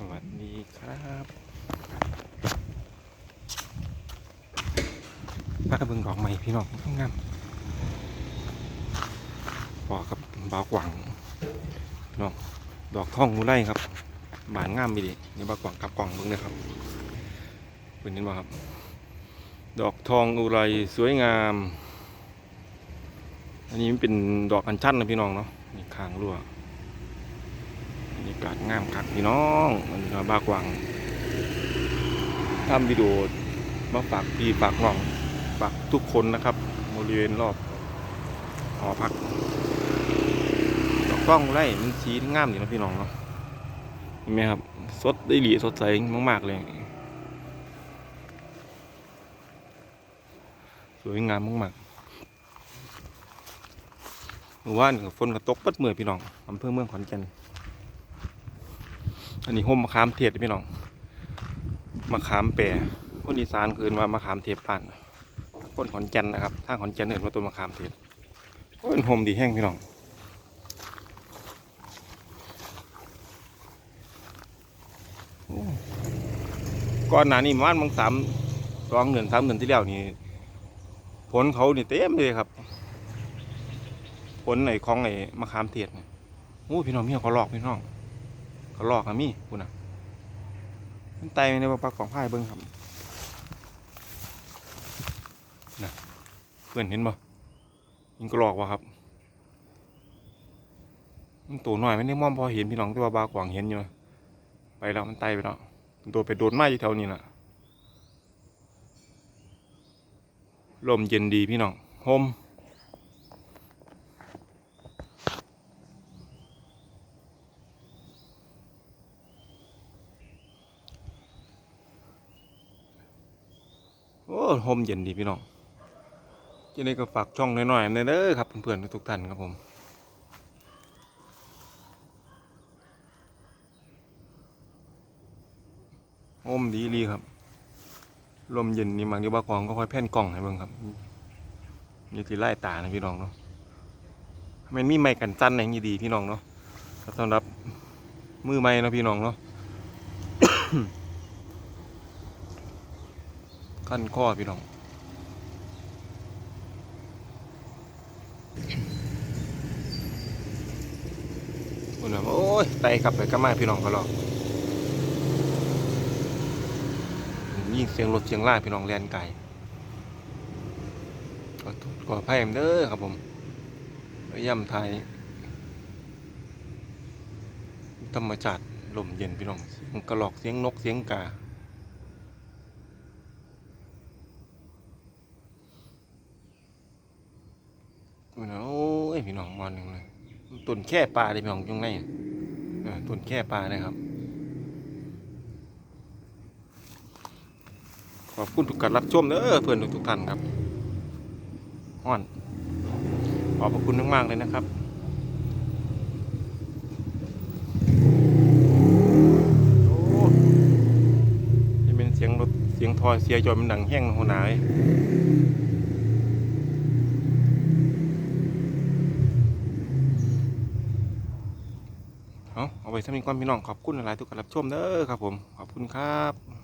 สวัสดีครับป้าเบิ่งดอกใหม่พี่น้องงามบอกกับบากวังน้องดอกท่องงูไล่ครับบานงามไปดินี่บากวังกับกล่องเบิ่งเลยครับเป็นนี่บ่ครับ ดอกทองอุไรสวยงาม อันนี้มันเป็นดอกอัญชันนะพี่น้องเนาะนี่คางรั่วากาศงามคักพี่น้องมันก็บ้ากวางทำวิดีโอมาฝากพี่ฝากน้องฝากทุกคนนะครับบริเวณรอบหอพักดอกกล้องไล่มันสีงามดีนะพี่น้องเนาะเห็นไหมครับ สดได้หลีสดใสมาก ๆ เลย สวยงามมากๆเมื่อวานก็ฝนก็ตกปัดเมื่อยพี่น้องอำเภอเมืองขอนแก่น อันนี้ห่มมะขามเทศพี่น้องมะขามแปรคนอีสานคืนว่ามะขามเทศผ่านคนขอนแก่นนะครับทางขอนแก่นเห็นว่าต้นมะขามเทศโอ้ยห่มดีแห้งพี่น้องก่อนหน้านี้มันบางสามสองเดือนสามเดือนที่แล้วนี่ผลเขานี่เต็มเลยครับ ผลไหนของไหนมะขามเทศเนี่ยโอ้พี่น้องมีเขาหลอกพี่น้อง เขาลอกอะมี่คุณอะมันไตในปลากของพายเบิ้งครับนะเพื่อนเห็นบ่ยิงกระลอกวะครับมันตัวหน่อยไม่ได้มอมพอเห็นพี่น้องแต่ว่าบากวางเห็นอยู่ไปแล้วมันไตไปแล้วมันตัวไปโดนไม้อยู่แถวนี้น่ะลมเย็นดีพี่น้องโฮม โอ้โฮมเย็นดีพี่น้องจะได้ก็ฝากช่องน้อยๆในเด้อครับเพื่อนๆทุกท่านครับผมโฮมดีดีครับ ลมเย็นนี่มังดีว่ากองก็ค่อยแผ่นกล่องให้เบิ่งครับนี่ที่ไล่ตานะพี่น้องเนาะมันมีไม้กันจันอย่างนี้ดีพี่น้องเนาะสำหรับมือไม้เนาะพี่น้องเนาะ ขั้นข้อพี่น้องโอ้ยโอ้ยไตกลับไปกลับมาพี่น้องก็รอกยิ่งเสียงรถเสียงล่าพี่น้องแลนไก่ก็ก็ไพ่เด้อครับผมย่ำไทยธรรมชาติลมเย็นพี่น้องเสียงกระหลอกเสียงนกเสียงกา พี่น้องโอ้ยพี่น้องมอนหนึ่งเลยต้นแค่ปลาเลยพี่น้องยังไงเออต้นแค่ปลาเลยครับ ขอบคุณทุกการรับชมเด้อเพื่อนทุกท่านครับฮ้อน ขอบพระคุณมากๆเลยนะครับเป็นเสียงรถเสียงทอยเสียจอยมันดังแห้งหัวหนาเลย เอาเอาไปสำหรับความพี่น้องขอบคุณหลายๆทุกการรับชมเด้อครับผม ขอบคุณครับ